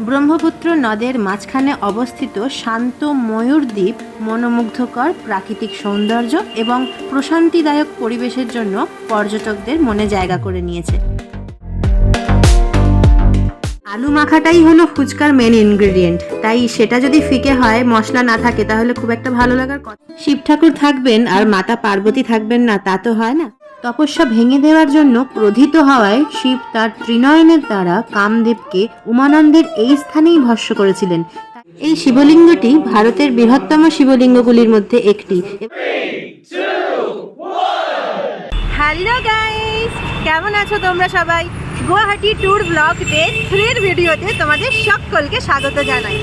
ব্রহ্মপুত্র নদের মাঝখানে অবস্থিত শান্ত ময়ূর দ্বীপ মনোমুগ্ধকর প্রাকৃতিক সৌন্দর্য এবং প্রশান্তিদায়ক পরিবেশের জন্য পর্যটকদের মনে জায়গা করে নিয়েছে। আলু মাখাটাই হলো ফুচকার মেন ইনগ্রেডিয়েন্ট তাই সেটা যদি ফিকে হয়, মশলা না থাকে, তাহলে খুব একটা ভালো লাগার কথা। শিব ঠাকুর থাকবেন আর মাতা পার্বতী থাকবেন না, তা তো হয় না। তপস্যা ভেঙে দেওয়ার জন্য ক্রোধিত হওয়ায় শিব তার ত্রিনয়নের দ্বারা কামদেবকে উমানন্দের এই স্থানেই ভস্য করেছিলেন। এই শিবলিঙ্গটি ভারতের বৃহত্তম শিবলিঙ্গগুলির মধ্যে একটি। হ্যালো গাইস কেমন আছো তোমরা সবাই? গুয়াহাটি ট্যুর ব্লগ ডে থ্রির ভিডিওতে তোমাদের সকলকে স্বাগত জানাই।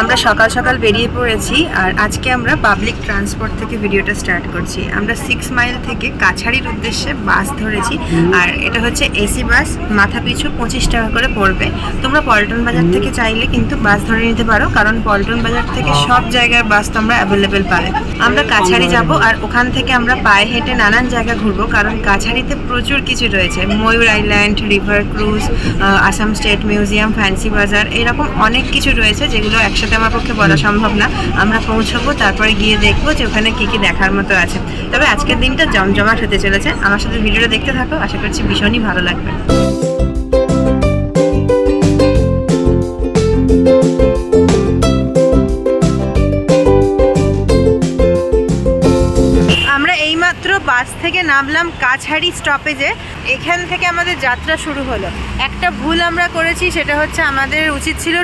আমরা সকাল সকাল বেরিয়ে পড়েছি আর আজকে আমরা পাবলিক ট্রান্সপোর্ট থেকে ভিডিওটা স্টার্ট করছি। আমরা সিক্স মাইল থেকে কাছাড়ির উদ্দেশ্যে বাস ধরেছি আর এটা হচ্ছে এসি বাস মাথা পিছু পঁচিশ টাকা করে পড়বে। তোমরা পল্টন বাজার থেকে চাইলে কিন্তু বাস ধরে নিতে পারো কারণ পল্টন বাজার থেকে সব জায়গার বাস তোমরা অ্যাভেলেবেল পাবে। আমরা কাছাড়ি যাব আর ওখান থেকে আমরা পায়ে হেঁটে নানান জায়গা ঘুরবো কারণ কাছাড়িতে প্রচুর কিছু রয়েছে। Mayur island river cruise Assam state museum fancy Bazar এরকম অনেক কিছু রয়েছে যেগুলো একসাথে আমার পক্ষে বলা সম্ভব না। আমরা পৌঁছবো তারপরে গিয়ে দেখব যে ওখানে কী কী দেখার মতো আছে। তবে আজকের দিনটা জমজমাট হতে চলেছে। আমার সাথে ভিডিওটা দেখতে থাকো আশা করছি ভীষণই ভালো লাগবে। আমরা এইমাত্র বাস থেকে নামলাম কাছাড়ি স্টপেজে এখান থেকে আমাদের যাত্রা শুরু হলো। একটা ভুল আমরা করেছি সেটা হচ্ছে আমাদের উচিত ছিল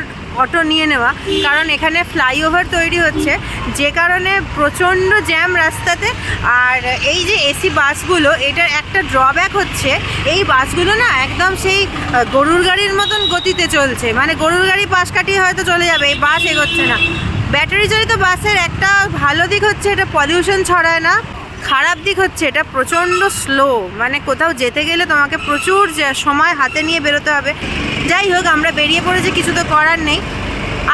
অটো নিয়ে নেওয়া। কারণ এখানে ফ্লাইওভার তৈরি হচ্ছে, যে কারণে প্রচণ্ড জ্যাম রাস্তাতে। আর এই যে এসি বাসগুলো, এটার একটা ড্রব্যাক হচ্ছে, এই বাসগুলো না একদম সেই গরুর গাড়ির মতন গতিতে চলছে। মানে গরুর গাড়ি পাশ কাটিয়ে হয়তো চলে যাবে, এই বাস এগোচ্ছে না। ব্যাটারি চালিত বাসের একটা ভালো দিক হচ্ছে এটা পলিউশন ছড়ায় না। খারাপ দিক হচ্ছে, এটা প্রচণ্ড স্লো মানে কোথাও যেতে গেলে তোমাকে প্রচুর সময় হাতে নিয়ে বেরোতে হবে। যাই হোক, আমরা বেরিয়ে পড়েছি, কিছু তো করার নেই।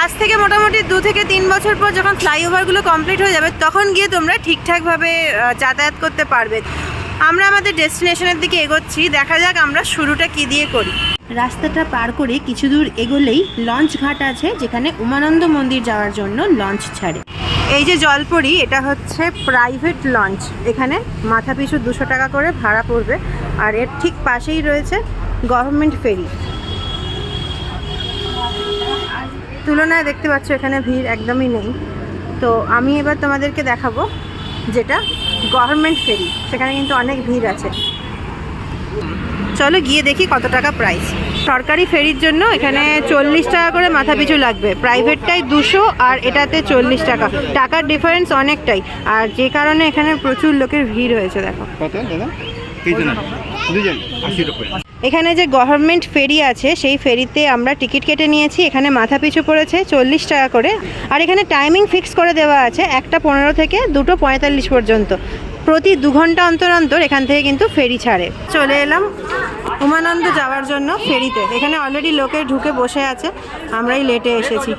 আজ থেকে মোটামুটি দু থেকে তিন বছর পর যখন ফ্লাইওভারগুলো কমপ্লিট হয়ে যাবে, তখন গিয়ে তোমরা ঠিকঠাকভাবে যাতায়াত করতে পারবে। আমরা আমাদের ডেস্টিনেশনের দিকে এগোচ্ছি, দেখা যাক আমরা শুরুটা কি দিয়ে করি। রাস্তাটা পার করে কিছু দূর এগোলেই লঞ্চ ঘাট আছে, যেখানে উমানন্দ মন্দির যাওয়ার জন্য লঞ্চ ছাড়ে। এই যে জলপরি, এটা হচ্ছে প্রাইভেট লঞ্চ এখানে মাথা পিছু দুশো টাকা করে ভাড়া পড়বে। আর এর ঠিক পাশেই রয়েছে গভর্নমেন্ট ফেরি তুলনায় দেখতে পাচ্ছ, এখানে ভিড় একদমই নেই। তো আমি এবার তোমাদেরকে দেখাবো যেটা গভর্নমেন্ট ফেরি সেখানে কিন্তু অনেক ভিড় আছে। চলো গিয়ে দেখি কত টাকা প্রাইস সরকারি ফেরির জন্য এখানে চল্লিশ টাকা করে মাথা পিছু লাগবে। প্রাইভেটটাই দুশো আর এটাতে চল্লিশ টাকা। টাকার ডিফারেন্স অনেকটাই। আর যে কারণে এখানে প্রচুর লোকের ভিড় হয়েছে দেখো। এখানে যে গভর্নমেন্ট ফেরি আছে সেই ফেরিতে আমরা টিকিট কেটে নিয়েছি। এখানে মাথা পিছু পড়েছে চল্লিশ টাকা করে। আর এখানে টাইমিং ফিক্স করে দেওয়া আছে একটা পনেরো থেকে দুটো পঁয়তাল্লিশ পর্যন্ত। প্রতি দু ঘণ্টা অন্তর অন্তর এখান থেকে কিন্তু ফেরি ছাড়ে। চলে এলাম উমানন্দ যাওয়ার জন্য ফেরিতে। এখানে অলরেডি লোকে ঢুকে বসে আছে। আমরাই লেটে এসেছি।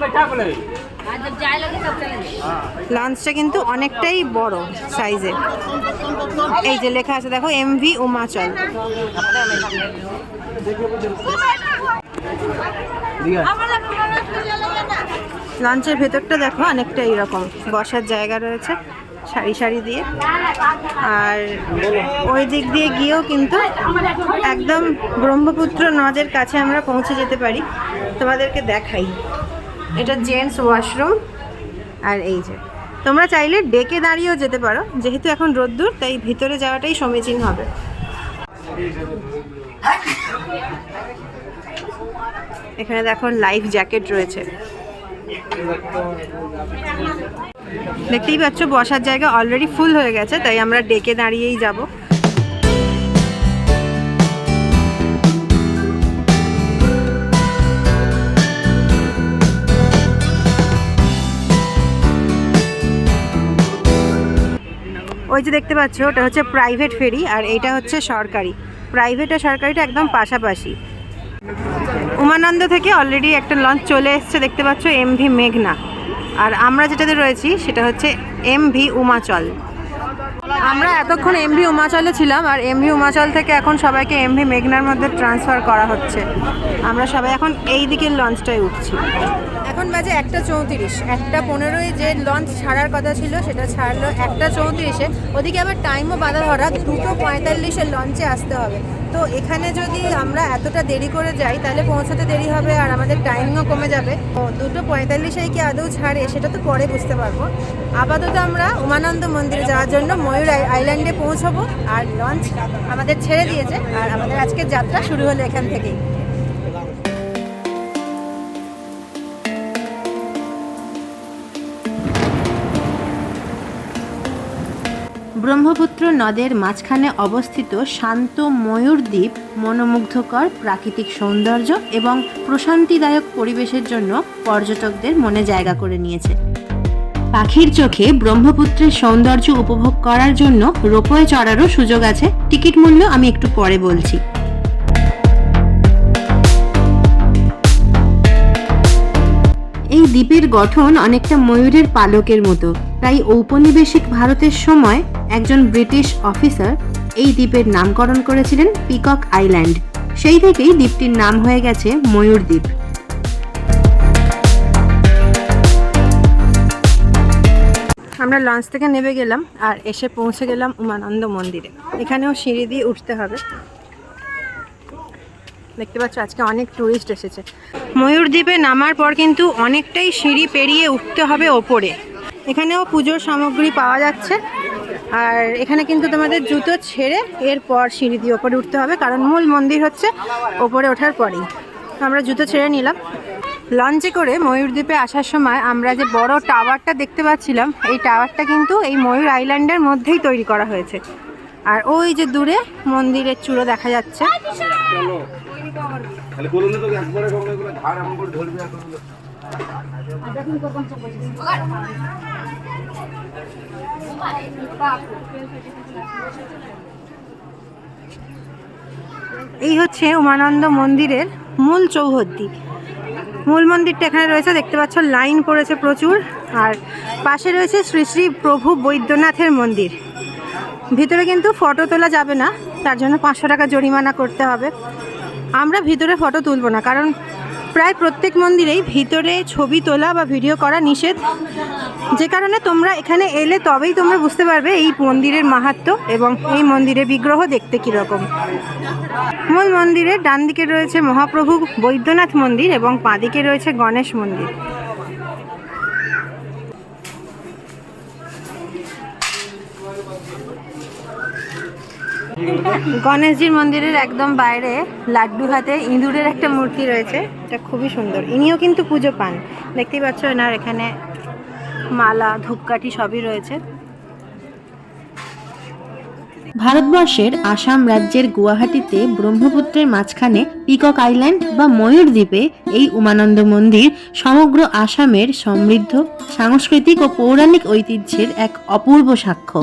লঞ্চটা কিন্তু অনেকটাই বড় সাইজে এই যে লেখা আছে, দেখো এমভি উমাচল। লঞ্চের ভেতরটা দেখো, অনেকটা এইরকম। বসার জায়গা রয়েছে। সারি সারি দিয়ে। আর ওই দিক দিয়ে গিয়েও কিন্তু একদম ব্রহ্মপুত্র নদের কাছে আমরা পৌঁছে যেতে পারি। তোমাদেরকে দেখাই। এটা জেন্টস ওয়াশরুম। আর এই যে, তোমরা চাইলে ডেকে দাঁড়িয়েও যেতে পারো। যেহেতু এখন রোদ্দুর, তাই ভিতরে যাওয়াটাই সমীচীন হবে। এখানে দেখো লাইফ জ্যাকেট রয়েছে। দেখতেই পাচ্ছ, বসার জায়গা অলরেডি ফুল হয়ে গেছে, তাই আমরা ডেকে দাঁড়িয়েই যাব। ওই যে দেখতে পাচ্ছ, ওটা হচ্ছে প্রাইভেট ফেরি আর এটা হচ্ছে সরকারি। প্রাইভেট আর সরকারিটা একদম পাশাপাশি। উমানন্দ থেকে অলরেডি একটা লঞ্চ চলে এসছে, দেখতে পাচ্ছ এমভি মেঘনা। আর আমরা যেটাতে রয়েছি, সেটা হচ্ছে এমভি উমাচল। আমরা এতক্ষণ এমভি উমাচলে ছিলাম, আর এমভি উমাচল থেকে এখন সবাইকে এমভি মেঘনার মধ্যে ট্রান্সফার করা হচ্ছে। আমরা সবাই এখন এই দিকের লঞ্চটায় উঠছি। এখন বাজে একটা চৌত্রিশ, একটা পনেরোই যে লঞ্চ ছাড়ার কথা ছিল, সেটা ছাড়লো একটা চৌত্রিশে। ওদিকে আবার টাইমও বাধা ধরা, দুটো পঁয়তাল্লিশের লঞ্চে আসতে হবে। তো এখানে যদি আমরা এতটা দেরি করে যাই, তাহলে পৌঁছাতে দেরি হবে আর আমাদের টাইমও কমে যাবে। দুটো পঁয়তাল্লিশে কি আদৌ ছাড়ে, সেটা তো পরে বুঝতে পারব। আপাতত আমরা উমানন্দ মন্দিরে যাওয়ার জন্য ময়ূর আই- আইল্যান্ডে পৌঁছবো আর লঞ্চ আমাদের ছেড়ে দিয়েছে। আর আমাদের আজকের যাত্রা শুরু হলো এখান থেকেই। ব্রহ্মপুত্র নদের মাঝখানে অবস্থিত শান্ত ময়ূর দ্বীপ মনোমুগ্ধকর প্রাকৃতিক সৌন্দর্য এবং প্রশান্তিদায়ক পরিবেশের জন্য পর্যটকদের মনে জায়গা করে নিয়েছে। পাখির চোখে ব্রহ্মপুত্রের সৌন্দর্য উপভোগ করার জন্য রোপওয়ে চড়ারও সুযোগ আছে। টিকিট মূল্য আমি একটু পরে বলছি। এই দ্বীপের গঠন অনেকটা ময়ূরের পালকের মতো। তাই ঔপনিবেশিক ভারতের সময় একজন ব্রিটিশ অফিসার এই দ্বীপের নামকরণ করেছিলেন পিকক আইল্যান্ড। সেই থেকেই দ্বীপটির নাম হয়ে গেছে ময়ূর দ্বীপ। আমরা লঞ্চ থেকে নেমে গেলাম আর এসে পৌঁছে গেলাম উমানন্দ মন্দিরে। এখানেও সিঁড়ি দিয়ে উঠতে হবে। দেখতে পাচ্ছ আজকে অনেক টুরিস্ট এসেছে। ময়ূর দ্বীপে নামার পর কিন্তু অনেকটাই সিঁড়ি পেরিয়ে উঠতে হবে ওপরে। এখানেও পুজোর সামগ্রী পাওয়া যাচ্ছে। আর এখানে কিন্তু তোমাদের জুতো ছেড়ে এরপর সিঁড়ি দিয়ে ওপরে উঠতে হবে কারণ মূল মন্দির হচ্ছে ওপরে ওঠার পরেই। আমরা জুতো ছেড়ে নিলাম। লঞ্চে করে ময়ূর দ্বীপে আসার সময় আমরা যে বড় টাওয়ারটা দেখতে পাচ্ছিলাম এই টাওয়ারটা কিন্তু এই ময়ূর আইল্যান্ডের মধ্যেই তৈরি করা হয়েছে। আর ওই যে দূরে মন্দিরের চূড়ো দেখা যাচ্ছে। এই হচ্ছে উমানন্দ মন্দিরের মূল চৌহদ্দি। মূল মন্দিরটা এখানে রয়েছে, দেখতে পাচ্ছ, লাইন পড়েছে প্রচুর। আর পাশে রয়েছে শ্রী শ্রী প্রভু বৈদ্যনাথের মন্দির। ভিতরে কিন্তু ফটো তোলা যাবে না, তার জন্য পাঁচশো টাকা জরিমানা করতে হবে। আমরা ভিতরে ফটো তুলব না, কারণ প্রায় প্রত্যেক মন্দিরেই ভিতরে ছবি তোলা বা ভিডিও করা নিষেধ। যে কারণে তোমরা এখানে এলে তবেই তোমরা বুঝতে পারবে এই মন্দিরের মাহাত্ম এবং এই মন্দিরের বিগ্রহ দেখতে কীরকম। মূল মন্দিরের ডান দিকে রয়েছে মহাপ্রভু বৈদ্যনাথ মন্দির এবং পাঁদিকে রয়েছে গণেশ মন্দির। গণেশজির মন্দিরের একদম বাইরে লাড্ডু হাতে ইঁদুরের একটা মূর্তি রয়েছে। এটা খুবই সুন্দর। ইনিও কিন্তু পুজো পান। দেখতেই পাচ্ছ এনার এখানে মালা, ধূপকাঠি সবই রয়েছে। ভারতবর্ষের আসাম রাজ্যের গুয়াহাটিতে ব্রহ্মপুত্রের মাঝখানে পিকক আইল্যান্ড বা ময়ূর দ্বীপে এই উমানন্দ মন্দির সমগ্র আসামের সমৃদ্ধ সাংস্কৃতিক ও পৌরাণিক ঐতিহ্যের এক অপূর্ব সাক্ষ্য।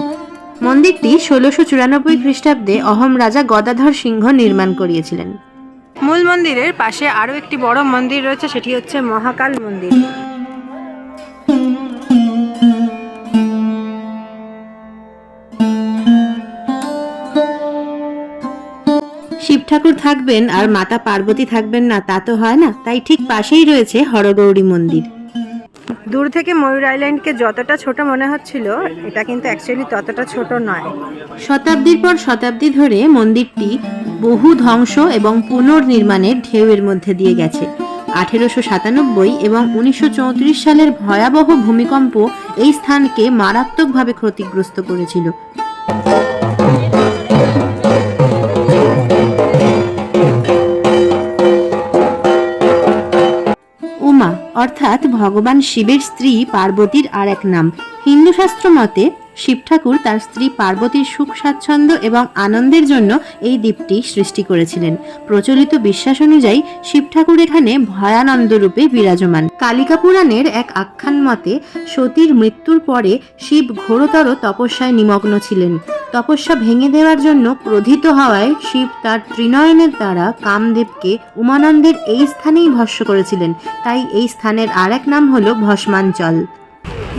মন্দিরটি ষোলোশো চুরানব্বই খ্রিস্টাব্দে অহম রাজা গদাধর সিংহ নির্মাণ করিয়েছিলেন। মূল মন্দিরের পাশে আরও একটি বড় মন্দির রয়েছে সেটি হচ্ছে মহাকাল মন্দির। শিব ঠাকুর থাকবেন আর মাতা পার্বতী থাকবেন না তা তো হয় না। তাই ঠিক পাশেই রয়েছে হরগৌরী মন্দির। দূর থেকে ময়ূর আইল্যান্ডকে যতটা ছোট মনে হচ্ছিল, এটা কিন্তু অ্যাকচুয়ালি ততটা ছোট নয়। শতাব্দীর পর শতাব্দী ধরে মন্দিরটি বহু ধ্বংস এবং পুনর্নির্মাণের ঢেউয়ের মধ্যে দিয়ে গেছে। আঠেরোশো সাতানব্বই এবং উনিশশো চৌত্রিশ সালের ভয়াবহ ভূমিকম্প এই স্থানকে মারাত্মকভাবে ক্ষতিগ্রস্ত করেছিল। অর্থাৎ ভগবান শিবের স্ত্রী পার্বতীর আর এক নাম। হিন্দু শাস্ত্র মতে শিব ঠাকুর তার স্ত্রী পার্বতীর সুখ, স্বাচ্ছন্দ্য এবং আনন্দের জন্য এই দ্বীপটি সৃষ্টি করেছিলেন। প্রচলিত বিশ্বাস অনুযায়ী শিব ঠাকুর এখানে ভয়ানন্দ রূপে বিরাজমান। কালিকা পুরাণের এক আখ্যান মতে, সতীর মৃত্যুর পরে শিব ঘোরতর তপস্যায় নিমগ্ন ছিলেন। তপস্যা ভেঙে দেওয়ার জন্য ক্রোধিত হওয়ায় শিব তার ত্রিনয়নের দ্বারা কামদেবকে উমানন্দের এই স্থানেই ভস্য করেছিলেন। তাই এই স্থানের আর এক নাম হল ভস্মাঞ্চল।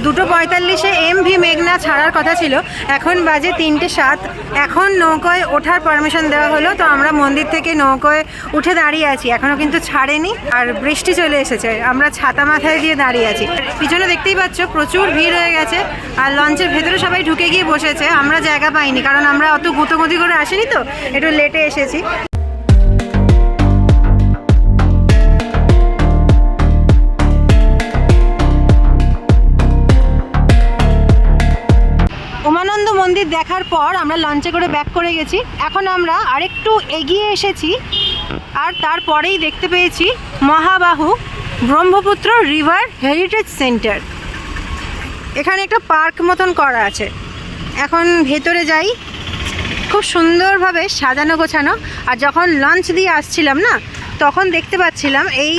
দুটো পঁয়তাল্লিশে এম ভি মেঘনা ছাড়ার কথা ছিল। এখন বাজে তিনটে সাত। এখন নৌকোয় ওঠার পারমিশন দেওয়া হলো, তো আমরা মন্দির থেকে নৌকোয় উঠে দাঁড়িয়ে আছি। এখনও কিন্তু ছাড়েনি আর বৃষ্টি চলে এসেছে। আমরা ছাতা মাথায় দিয়ে দাঁড়িয়ে আছি। পিছনে দেখতেই পাচ্ছ, প্রচুর ভিড় হয়ে গেছে আর লঞ্চের ভেতরে সবাই ঢুকে গিয়ে বসেছে। আমরা জায়গা পাইনি, কারণ আমরা অত গুঁতোগুঁতি করে আসিনি তো, একটু লেটে এসেছি। মন্দির দেখার পর আমরা লঞ্চে করে ব্যাক করে গেছি। এখন আমরা আরেকটু এগিয়ে এসেছি আর তারপরেই দেখতে পেয়েছি মহাবাহু ব্রহ্মপুত্র রিভার হেরিটেজ সেন্টার এখানে একটা পার্ক মতন করা আছে। এখন ভেতরে যাই। খুব সুন্দরভাবে সাজানো গোছানো। আর যখন লঞ্চ দিয়ে আসছিলাম না, তখন দেখতে পাচ্ছিলাম এই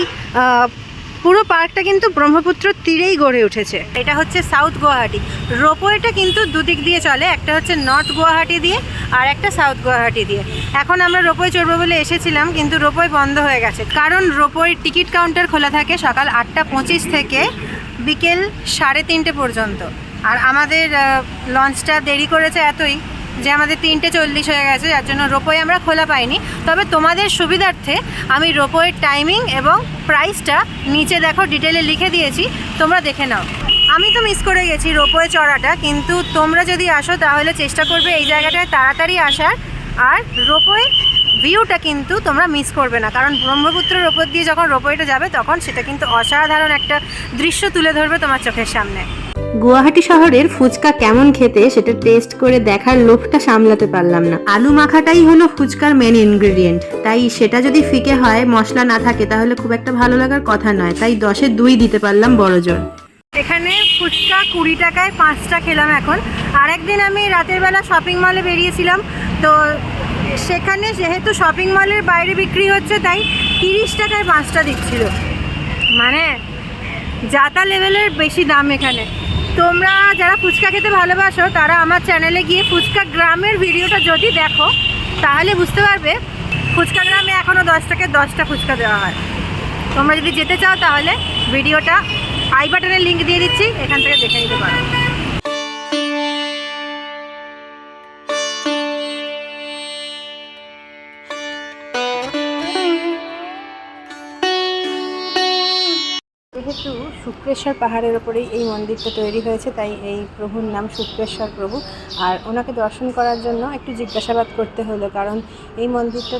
পুরো পার্কটা কিন্তু ব্রহ্মপুত্র তীরেই গড়ে উঠেছে। এটা হচ্ছে সাউথ গুয়াহাটি। রোপওয়েটা কিন্তু দুদিক দিয়ে চলে, একটা হচ্ছে নর্থ গুয়াহাটি দিয়ে আর একটা সাউথ গুয়াহাটি দিয়ে। এখন আমরা রোপওয়ে চড়বো বলে এসেছিলাম, কিন্তু রোপওয়ে বন্ধ হয়ে গেছে। কারণ রোপওয়ের টিকিট কাউন্টার খোলা থাকে সকাল আটটা পঁচিশ থেকে বিকেল সাড়ে তিনটে পর্যন্ত। আর আমাদের লঞ্চটা দেরি করেছে এতই। যে আমাদের তিনটে চল্লিশ হয়ে গেছে, যার জন্য রোপওয়ে আমরা খোলা পাইনি। তবে তোমাদের সুবিধার্থে আমি রোপওয়ের টাইমিং এবং প্রাইসটা নিচে দেখো ডিটেলে লিখে দিয়েছি, তোমরা দেখে নাও। আমি তো মিস করে গেছি রোপওয়ে চড়াটা, কিন্তু তোমরা যদি আসো তাহলে চেষ্টা করবে এই জায়গাটায় তাড়াতাড়ি আসার, আর রোপওয়ে ভিউটা কিন্তু তোমরা মিস করবে না। কারণ ব্রহ্মপুত্রের ওপর দিয়ে যখন রোপওয়েটা যাবে, তখন সেটা কিন্তু অসাধারণ একটা দৃশ্য তুলে ধরবে তোমার চোখের সামনে। গুয়াহাটি শহরের ফুচকা কেমন খেতে সেটা টেস্ট করে দেখার লোভটা সামলাতে পারলাম না। আলু মাখাটাই হলো ফুচকার মেন ইনগ্রেডিয়েন্ট তাই সেটা যদি ফিকে হয়, মশলা না থাকে, তাহলে খুব একটা ভালো লাগার কথা নয়। তাই দশে দুই দিতে পারলাম বড় জোর এখানে ফুচকা কুড়ি টাকায় পাঁচটা খেলাম এখন। আরেকদিন আমি রাতের বেলা শপিং মলে বেরিয়েছিলাম। তো সেখানে যেহেতু শপিং মলের বাইরে বিক্রি হচ্ছে, তাই তিরিশ টাকায় পাঁচটা দিচ্ছিল। মানে যাতা লেভেলের বেশি দাম এখানে। তোমরা যারা ফুচকা খেতে ভালোবাসো, তারা আমার চ্যানেলে গিয়ে ফুচকা গ্রামের ভিডিওটা যদি দেখো, তাহলে বুঝতে পারবে ফুচকা গ্রামে এখনও দশ দশটা ফুচকা দেওয়া হয়। তোমরা যদি যেতে চাও তাহলে ভিডিওটা আই বাটনের লিঙ্ক দিয়ে দিচ্ছি, এখান থেকে দেখে নিতে পারো। শুক্রেশ্বর পাহাড়ের ওপরেই এই মন্দিরটা তৈরি হয়েছে, তাই এই প্রভুর নাম শুক্রেশ্বর প্রভু। আর ওনাকে দর্শন করার জন্য একটু জিজ্ঞাসাবাদ করতে হলো, কারণ এই মন্দিরটা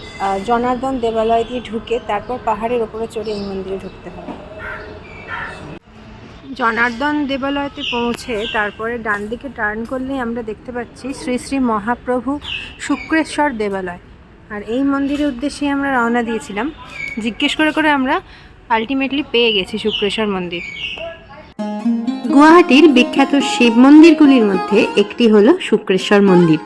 জনার্দন দেবালয় দিয়ে ঢুকে তারপর পাহাড়ের ওপরে চড়ে এই মন্দিরে ঢুকতে হয় জনার্দন দেবালয়তে পৌঁছে তারপরে ডান দিকে টার্ন করলেই আমরা দেখতে পাচ্ছি শ্রী শ্রী মহাপ্রভু শুক্রেশ্বর দেবালয়। আর এই মন্দিরের উদ্দেশ্যে আমরা রওনা দিয়েছিলাম। জিজ্ঞেস করে করে আমরা আলটিমেটলি পেয়ে গেছি শুক্রেশ্বর মন্দির। গুয়াহাটির বিখ্যাত শিব মন্দিরগুলির মধ্যে একটি হলো শুক্রেশ্বর মন্দির।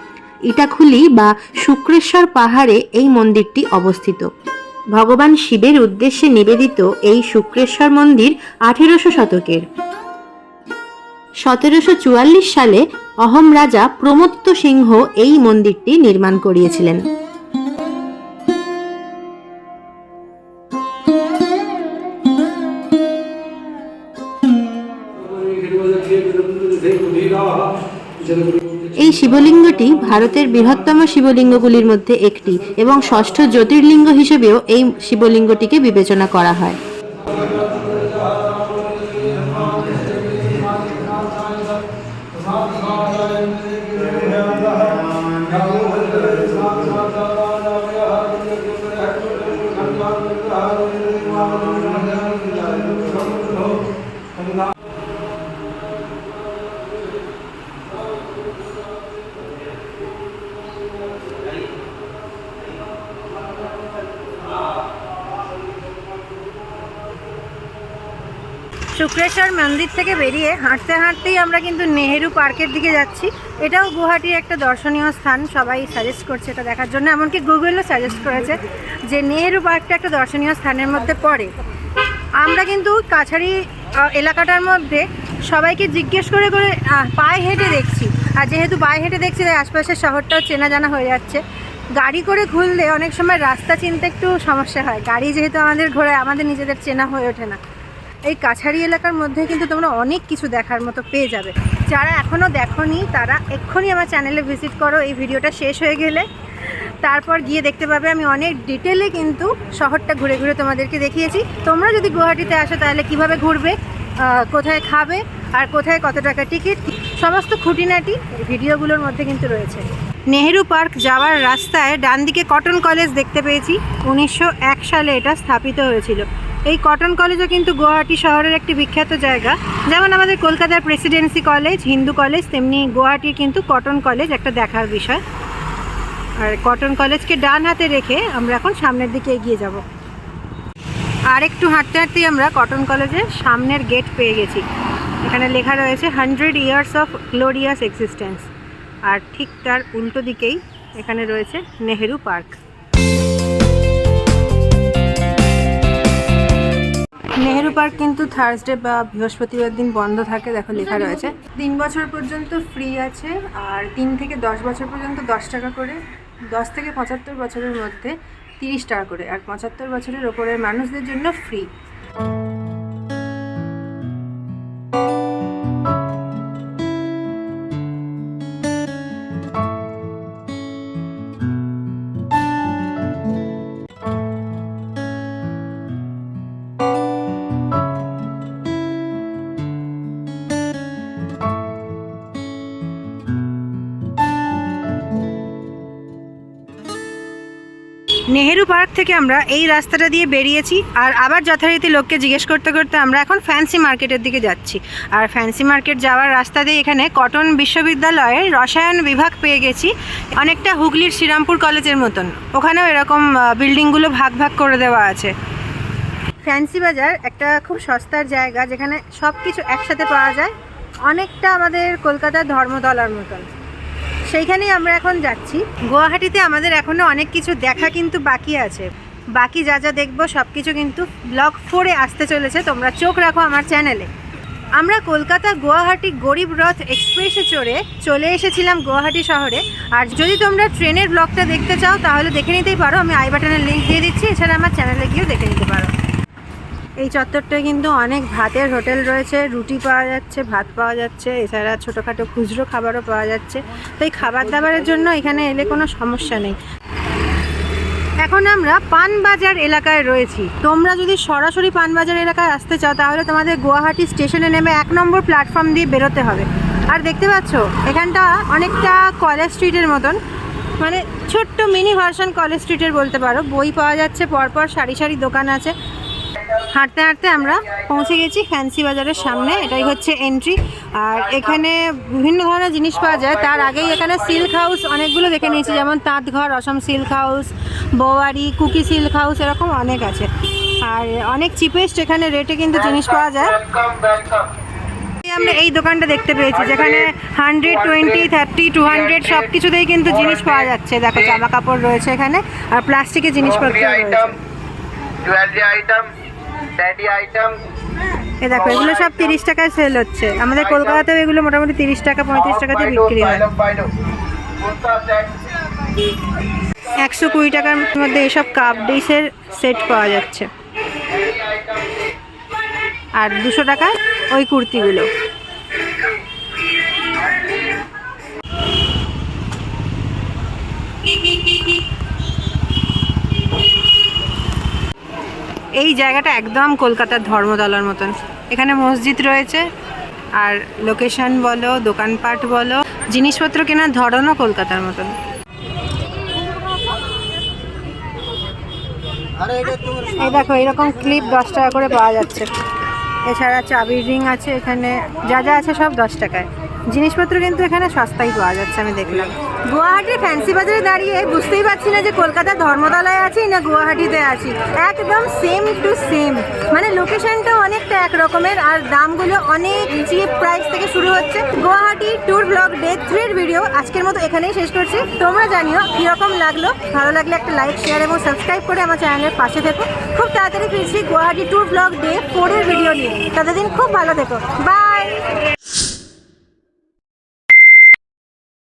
ইটাখুলি বা শুক্রেশ্বর পাহাড়ে এই মন্দিরটি অবস্থিত। ভগবান শিবের উদ্দেশ্যে নিবেদিত এই শুক্রেশ্বর মন্দির আঠেরোশো শতকের। সতেরোশো চুয়াল্লিশ সালে অহম রাজা প্রমত্ত সিংহ এই মন্দিরটি নির্মাণ করিয়েছিলেন। এই শিবলিঙ্গটি ভারতের বৃহত্তম শিবলিঙ্গগুলির মধ্যে একটি এবং ষষ্ঠ জ্যোতির্লিঙ্গ হিসেবেও এই শিবলিঙ্গটিকে বিবেচনা করা হয়। শুক্রেশ্বর মন্দির থেকে বেরিয়ে হাঁটতে হাঁটতেই আমরা কিন্তু নেহেরু পার্কের দিকে যাচ্ছি। এটাও গুয়াহাটির একটা দর্শনীয় স্থান, সবাই সাজেস্ট করছে এটা দেখার জন্য, এমনকি গুগলও সাজেস্ট করেছে যে নেহেরু পার্কটা একটা দর্শনীয় স্থানের মধ্যে পড়ে। আমরা কিন্তু কাছারি এলাকাটার মধ্যে সবাইকে জিজ্ঞেস করে করে পায়ে হেঁটে দেখছি। আর যেহেতু পায়ে হেঁটে দেখছি, তাই আশপাশের শহরটাও চেনা জানা হয়ে যাচ্ছে। গাড়ি করে ঘুরলে অনেক সময় রাস্তা চিনতে একটু সমস্যা হয়। গাড়ি যেহেতু আমাদের ঘোরায় আমাদের নিজেদের চেনা হয়ে ওঠে না। এই কাছাড়ি এলাকার মধ্যে কিন্তু তোমরা অনেক কিছু দেখার মতো পেয়ে যাবে। যারা এখনও দেখোনি, তারা এক্ষুনি আমার চ্যানেলে ভিজিট করো, এই ভিডিওটা শেষ হয়ে গেলে। তারপর গিয়ে দেখতে পাবে আমি অনেক ডিটেলে কিন্তু শহরটা ঘুরে ঘুরে তোমাদেরকে দেখিয়েছি। তোমরা যদি গুয়াহাটিতে আসো, তাহলে কীভাবে ঘুরবে কোথায় খাবে, আর কোথায় কত টাকা টিকিট সমস্ত খুঁটিনাটি ভিডিওগুলোর মধ্যে কিন্তু রয়েছে। নেহেরু পার্ক যাওয়ার রাস্তায় ডান দিকে কটন কলেজ দেখতে পেয়েছি। উনিশশো এক সালে এটা স্থাপিত হয়েছিল। এই কটন কলেজও কিন্তু গুয়াহাটি শহরের একটি বিখ্যাত জায়গা। যেমন আমাদের কলকাতার প্রেসিডেন্সি কলেজ হিন্দু কলেজ তেমনি গুয়াহাটির কিন্তু কটন কলেজ একটা দেখার বিষয়। আর কটন কলেজকে ডান হাতে রেখে আমরা এখন সামনের দিকে এগিয়ে যাব। আর একটু হাঁটতে হাঁটতেই আমরা কটন কলেজের সামনের গেট পেয়ে গেছি। এখানে লেখা রয়েছে, hundred years of glorious existence. আর ঠিক তার উল্টো দিকেই এখানে রয়েছে, নেহেরু পার্ক। নেহেরু পার্ক কিন্তু থার্সডে বা বৃহস্পতিবার দিন বন্ধ থাকে দেখো লেখা রয়েছে। তিন বছর পর্যন্ত ফ্রি আছে আর তিন থেকে দশ বছর পর্যন্ত দশ টাকা করে দশ থেকে পঁচাত্তর বছরের মধ্যে তিরিশ টাকা করে আর পঁচাত্তর বছরের ওপরের মানুষদের জন্য ফ্রি থেকে আমরা এই রাস্তাটা দিয়ে বেরিয়েছি আর আবার যথারীতি লোককে জিজ্ঞেস করতে করতে আমরা এখন ফ্যান্সি মার্কেটের দিকে যাচ্ছি। আর ফ্যান্সি মার্কেট যাওয়ার রাস্তা দিয়ে এখানে কটন বিশ্ববিদ্যালয়ের রসায়ন বিভাগ পেয়ে গেছি। অনেকটা হুগলির শ্রীরামপুর কলেজের মতন। ওখানেও এরকম বিল্ডিংগুলো ভাগ ভাগ করে দেওয়া আছে। ফ্যান্সি বাজার একটা খুব সস্তার জায়গা যেখানে সব কিছু একসাথে পাওয়া যায়। অনেকটা আমাদের কলকাতার ধর্মতলার মতন। সেইখানেই আমরা এখন যাচ্ছি। গুয়াহাটিতে আমাদের এখনও অনেক কিছু দেখা কিন্তু বাকি আছে। বাকি যা যা দেখব সব কিছু কিন্তু ব্লগ ফোরে আসতে চলেছে। তোমরা চোখ রাখো আমার চ্যানেলে। আমরা কলকাতা গুয়াহাটি গরিব রথ এক্সপ্রেসে চড়ে চলে এসেছিলাম গুয়াহাটি শহরে। আর যদি তোমরা ট্রেনের ব্লগটা দেখতে চাও, তাহলে দেখে নিতেই পারো। আমি আই বাটনের লিঙ্ক দিয়ে দিচ্ছি। এছাড়া আমার চ্যানেলে গিয়েও দেখে নিতে পারো। এই চত্বরটায় কিন্তু অনেক ভাতের হোটেল রয়েছে, রুটি পাওয়া যাচ্ছে, ভাত পাওয়া যাচ্ছে, এছাড়া ছোটোখাটো খুচরো খাবারও পাওয়া যাচ্ছে। তো এই খাবার দাবারের জন্য এখানে এলে কোনো সমস্যা নেই। এখন আমরা পানবাজার এলাকায় রয়েছি। তোমরা যদি সরাসরি পানবাজার এলাকায় আসতে চাও, তাহলে তোমাদের গুয়াহাটি স্টেশনে নেমে এক নম্বর প্ল্যাটফর্ম দিয়ে বেরোতে হবে। আর দেখতে পাচ্ছ, এখানটা অনেকটা কলেজ স্ট্রিটের মতন। মানে ছোট্ট মিনি ভার্সন কলেজ স্ট্রিটের বলতে পারো। বই পাওয়া যাচ্ছে, পরপর সারি সারি দোকান আছে। হাঁটতে হাঁটতে আমরা পৌঁছে গেছি ফ্যান্সি বাজারের সামনে। এটাই হচ্ছে এন্ট্রি আর এখানে বিভিন্ন ধরনের জিনিস পাওয়া যায়। তার আগেই এখানে সিল্ক হাউস অনেকগুলো দেখে নিয়েছি। যেমন তাঁতঘর অসম সিল্ক হাউস বৌয়ারি, কুকি সিল্ক হাউস এরকম অনেক আছে। আর অনেক চিপেস্ট এখানে রেটে কিন্তু জিনিস পাওয়া যায়। আমরা এই দোকানটা দেখতে পেয়েছি, যেখানে hundred twenty thirty to hundred সব কিছুতেই কিন্তু জিনিস পাওয়া যাচ্ছে। দেখো, জামা কাপড় রয়েছে এখানে, আর প্লাস্টিকের জিনিসপত্র এ দেখো এগুলো সব তিরিশ টাকায় সেল হচ্ছে। আমাদের কলকাতাতেও এগুলো মোটামুটি তিরিশ টাকা পঁয়ত্রিশ টাকাতে বিক্রি হয়। একশো কুড়ি টাকার মধ্যে এসব কাপ ডিশের সেট পাওয়া যাচ্ছে। আর দুশো টাকা ওই কুর্তিগুলো। এই জায়গাটা একদম কলকাতার ধর্মতলার মতন। এখানে মসজিদ রয়েছে, আর লোকেশন বলো, দোকানপাট বলো, জিনিসপত্র কেনার ধরনও কলকাতার মতন। এই দেখো, এরকম ক্লিপ দশ টাকা করে পাওয়া যাচ্ছে। এছাড়া চাবির রিং আছে এখানে, যা যা আছে সব দশ টাকায়। জিনিসপত্র কিন্তু এখানে সস্তায় পাওয়া যাচ্ছে, আমি দেখলাম। গুয়াহাটির ফ্যান্সি বাজারে দাঁড়িয়ে বুঝতেই পারছি না যে কলকাতার ধর্মতলায় আছি না গুয়াহাটিতে আছি। একদম সেম টু সেম মানে লোকেশনটা অনেকটা একরকমের আর দামগুলো অনেক চিপ প্রাইস থেকে শুরু হচ্ছে। গুয়াহাটি ট্যুর ব্লগ ডে থ্রির ভিডিও আজকের মতো এখানেই শেষ করছি। তোমরা জানিও কীরকম লাগল। ভালো লাগলে একটা লাইক শেয়ার এবং সাবস্ক্রাইব করে আমার চ্যানেলের পাশে থেকো। খুব তাড়াতাড়ি ফিরছি গুয়াহাটি ট্যুর ব্লগ ডে ফোরের ভিডিও নিয়ে। ততদিন খুব ভালো থেকো। বাই